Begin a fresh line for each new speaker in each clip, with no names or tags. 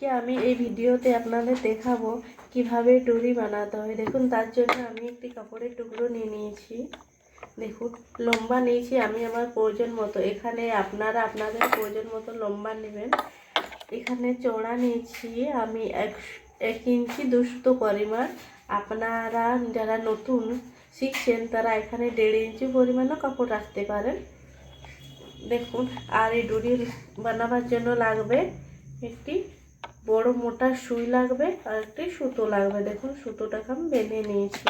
আজকে আমি এই ভিডিওতে আপনাদের দেখাবো কীভাবে ডুরি বানাতে হয়। দেখুন, তার জন্য আমি একটি কাপড়ের টুকরো নিয়ে নিয়েছি। দেখুন, লম্বা নিয়েছি আমি আমার প্রয়োজন মতো। এখানে আপনারা আপনাদের প্রয়োজন মতো লম্বা নেবেন। এখানে চড়া নিয়েছি আমি এক এক ইঞ্চি দুশো পরিমাণ। আপনারা যারা নতুন শিখছেন, তারা এখানে দেড় ইঞ্চি পরিমাণও কাপড় রাখতে পারেন। দেখুন, আর এই ডুরি বানাবার জন্য লাগবে একটি বড় মোটা সুই লাগবে আর একটি সুতো লাগবে। দেখুন, সুতোটাকে আমি বেঁধে নিয়েছি।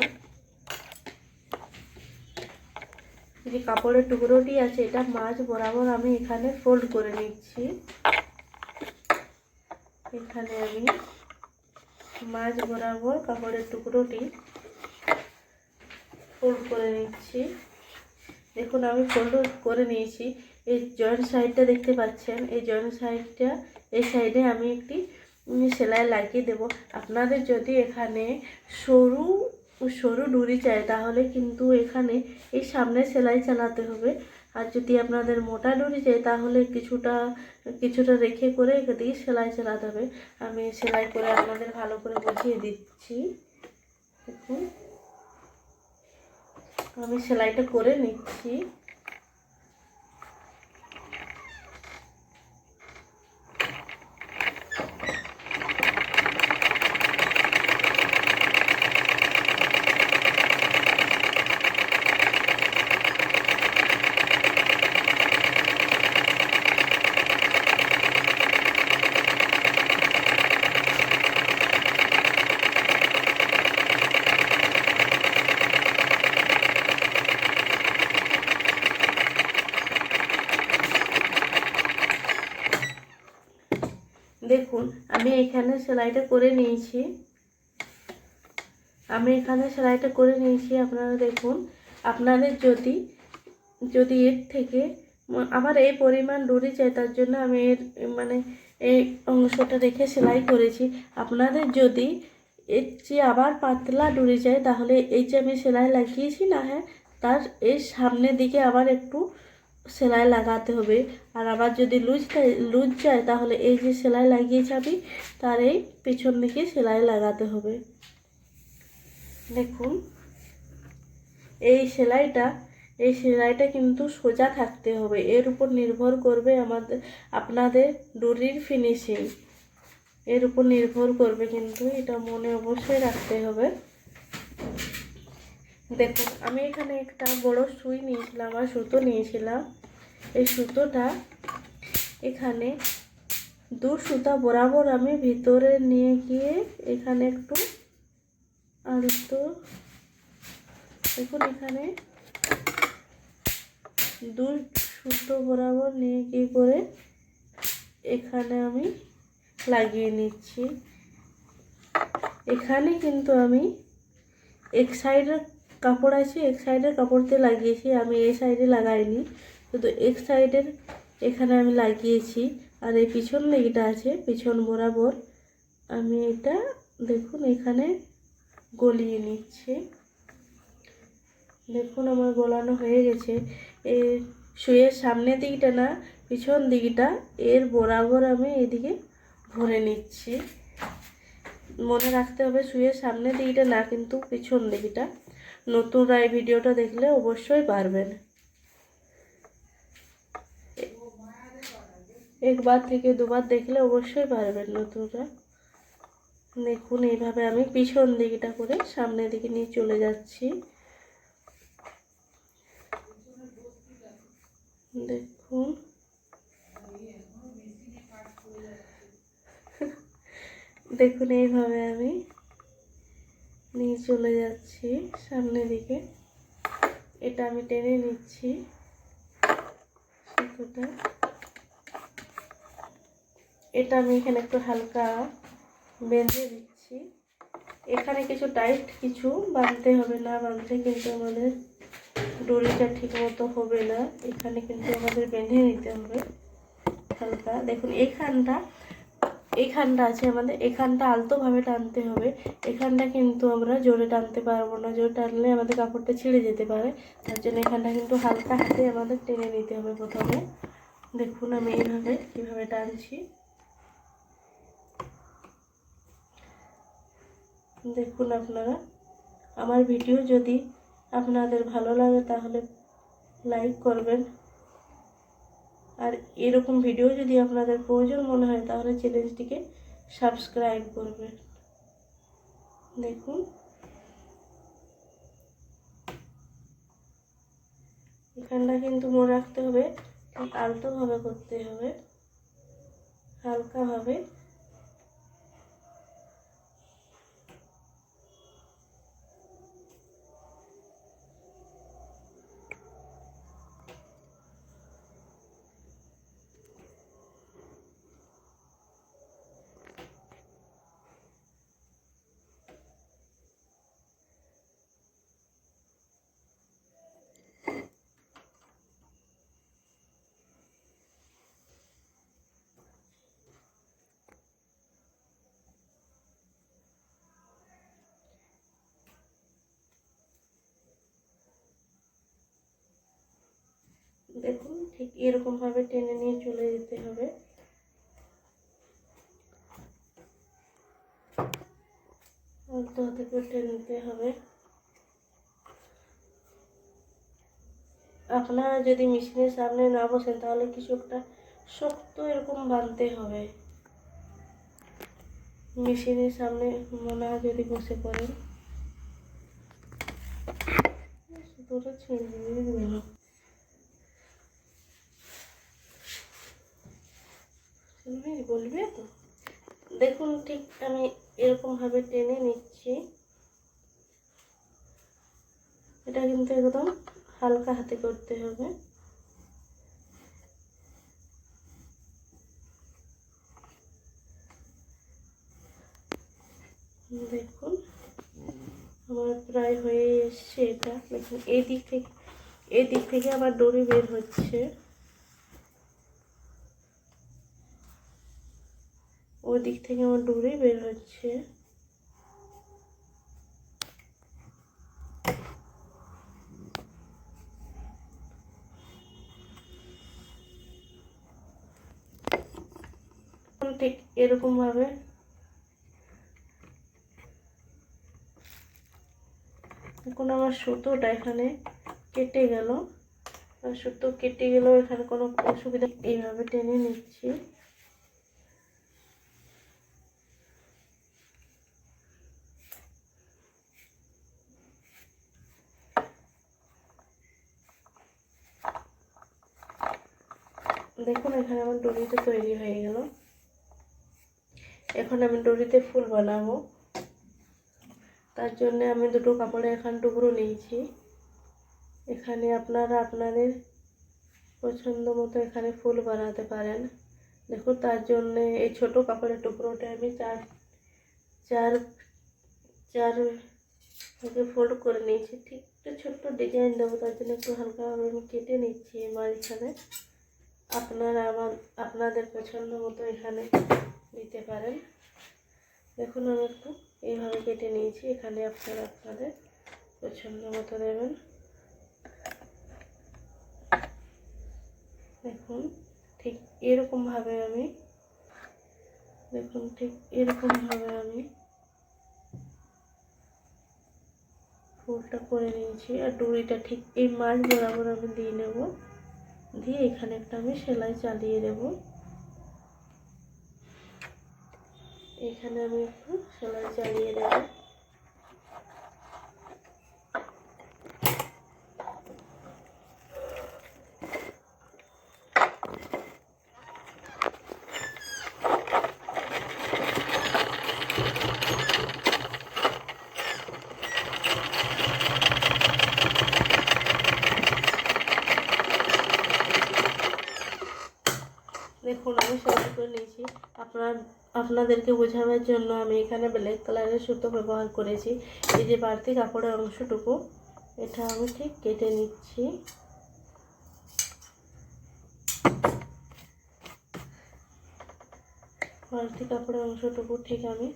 যে কাপড়ের টুকরোটি আছে, এটা মাছ বরাবর আমি এখানে ফোল্ড করে নিচ্ছি। এখানে আমি মাছ বরাবর কাপড়ের টুকরোটি ফোল্ড করে নিচ্ছি। দেখুন, আমি ফোল্ড করে নিয়েছি। এই জয়েন্ট সাইডটা দেখতে পাচ্ছেন। এই জয়েন্ট সাইডটা এই সাইডে আমি একটি সেলাই লাগিয়ে দেব। আপনাদের যদি এখানে সরু সরু ডুরি চাই, তাহলে কিন্তু এখানে এই সামনে সেলাই চালাতে হবে। আর যদি আপনাদের মোটা ডুরি চাই, তাহলে কিছুটা কিছুটা রেখে করে এদিকে সেলাই চালাতে হবে। আমি সেলাই করে আপনাদের ভালো করে বুঝিয়ে দিচ্ছি। দেখুন। আমি সেলাইটা করে নিচ্ছি। দেখুন, আমি এখানে সেলাইটা করে নিয়েছি। আমি এখানে সেলাইটা করে নিয়েছি, আপনারা দেখুন। আপনাদের যদি যদি এর থেকে আমার এই পরিমাণ ডুরি চাই, তার জন্য আমি এর মানে এই অংশটা রেখে সেলাই করেছি। আপনাদের যদি এর চেয়ে আবার পাতলা ডুরি চাই, তাহলে এই যে আমি সেলাই লাগিয়েছি না হ্যাঁ তার এর সামনের দিকে আবার একটু সেলাই লাগাতে হবে। আর আবার যদি লুজ লুজ যায় তাহলে এই যে সেলাই লাগিয়েছি আমি তার এই পিছন দিকে সেলাই লাগাতে হবে। দেখুন, এই সেলাইটা এই সেলাইটা কিন্তু সোজা থাকতে হবে। এর উপর নির্ভর করবে আমাদের, আপনাদের ডুরির ফিনিশিং এর উপর নির্ভর করবে কিন্তু এটা মনে অবশ্যই রাখতে হবে। দেখুন আমি এখানে একটা বড় সুই নিয়েছিলাম আর সুতো নিয়েছিলাম। এই সুতোটা এখানে দু সুতা বরাবর আমি ভিতরে নিয়ে গিয়ে এখানে একটু আলতো দেখুন এখানে দু সুতো বরাবর নিয়ে গিয়ে করে এখানে আমি লাগিয়ে নিচ্ছি। এখানে কিন্তু আমি এক সাইডের কাপড় আছে, এক সাইডের কাপড়তে লাগিয়েছি, আমি এই সাইডে লাগাইনি। শুধু এক সাইডের এখানে আমি লাগিয়েছি, আর এই পিছন দিকটা আছে, পিছন বরাবর আমি এটা দেখুন এখানে গলিয়ে নিচ্ছি। দেখুন আমার গলানো হয়ে গেছে। এই শুয়ের সামনের দিকটা না, পিছন দিকটা, এর বরাবর আমি এদিকে ভরে নিচ্ছি। মনে রাখতে হবে শুয়ের সামনের দিকটা না, কিন্তু পিছন দিকটা। নতুনরা এই ভিডিওটা দেখলে অবশ্যই পারবেন। একবার থেকে দুবার দেখলে অবশ্যই পারবেন নতুনরা দেখুন, এইভাবে আমি পিছন দিকটা করে সামনের দিকে নিয়ে চলে যাচ্ছি। দেখুন। দেখুন, এইভাবে আমি নিয়ে চলে যাচ্ছি সামনের দিকে। এটা আমি টেনে নিচ্ছি সুতোটা এটা আমি এখানে একটু হালকা বেঁধে দিচ্ছি। এখানে কিছু টাইট কিছু বাঁধতে হবে না বাঁধতে কিন্তু আমাদের ডোরিটা ঠিক মতো হবে না। এখানে কিন্তু আমাদের বেঁধে নিতে হবে হালকা। দেখুন, এখানটা এখানটা আছে, আমাদের এখানটা আলতোভাবে টানতে হবে। এখানটা কিন্তু আমরা জোরে টানতে পারব না। জোরে টানলে আমাদের কাপড়টা ছিঁড়ে যেতে পারে। তার জন্য এখানটা কিন্তু হালকা হাতে আমাদের টেনে নিতে হবে প্রথমে। দেখুন আমি এইভাবে কীভাবে টানছি। দেখুন আপনারা, আমার ভিডিও যদি আপনাদের ভালো লাগে তাহলে লাইক করবেন আর এরকম ভিডিও যদি আপনাদের প্রয়োজন মনে হয়, তাহলে চ্যানেলটিকে সাবস্ক্রাইব করবেন। দেখুন। এখানটা কিন্তু মনে রাখতে হবে আলতোভাবে করতে হবে। হালকাভাবে। দেখুন, ঠিক এরকম ভাবে টেনে নিয়ে চলে যেতে হবে। টেনে নিতে হবে। আপনারা যদি মেশিনের সামনে না বসেন, তাহলে কিছু একটা শক্ত এরকম বাঁধতে হবে। মেশিনের সামনে মনে হয় যদি বসে পড়েন সুতোটা ছিঁড়ে দিয়ে বলবে তো? দেখুন, ঠিক আমি এরকম ভাবে টেনে নিচ্ছি। এটা কিন্তু একদম হালকা হাতে করতে হবে। দেখুন, আমার প্রায় হয়ে এসছে এটা। দেখুন এই দিক থেকে এই দিক থেকে আবার দড়ি বের হচ্ছে। ওই দিক থেকে আমার দড়ি বের হচ্ছে। ঠিক এরকম ভাবে এখন আমার সুতোটা এখানে কেটে গেল। সুতো কেটে গেলেও এখানে কোনো অসুবিধা এইভাবে টেনে নিচ্ছি। দেখুন, এখানে আমার ডরিটা তৈরি হয়ে গেল। এখন আমি ডরিতে ফুল বানাবো। তার জন্য আমি দুটো কাপড়ে এখান টুকরো নিয়েছি। এখানে আপনারা আপনাদের পছন্দ মতো এখানে ফুল বানাতে পারেন। দেখুন, তার জন্য এই ছোট কাপড়ের টুকরোটা আমি চার চার চার থেকে ফোল্ড করে নিয়েছি। ঠিক একটু ছোট্ট ডিজাইন দেবো, তার জন্য একটু হালকাভাবে আমি কেটে নিচ্ছি মাঝখানে। আপনারা আমার, আপনাদের পছন্দ মতো এখানে দিতে পারেন। দেখুন, আমি একটু এইভাবে কেটে নিয়েছি। এখানে আপনারা আপনাদের পছন্দ মতো দেবেন। দেখুন, ঠিক এরকমভাবে আমি, দেখুন, ঠিক এরকমভাবে আমি ফুলটা করে নিয়েছি। আর ডুরিটা ঠিক এই মাছ বরাবর আমি দিয়ে নেব। দিয়ে এখানে একটা আমি সেলাই চালিয়ে দেব। এখানে আমি একটু সেলাই চালিয়ে দেব। দেখুন, আমি সেলাই করে নিয়েছি। আপনার, আপনাদেরকে বোঝানোর জন্য আমি এখানে ব্ল্যাক কালারের সুতো ব্যবহার করেছি। এই যে বাড়তি কাপড়ের অংশটুকু, এটা আমি ঠিক কেটে নিচ্ছি। বাড়তি কাপড়ের অংশটুকু ঠিক আমি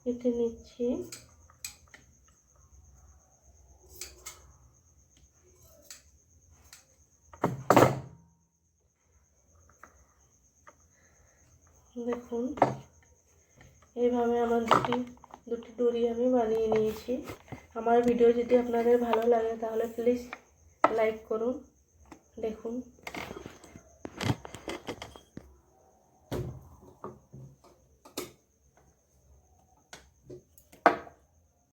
কেটে নিচ্ছি। এইভাবে আমার দুটি দুটি দড়ি আমি বানিয়ে নিয়েছি। আমার ভিডিও যদি আপনাদের ভালো লাগে তাহলে প্লিজ লাইক করুন, দেখুন।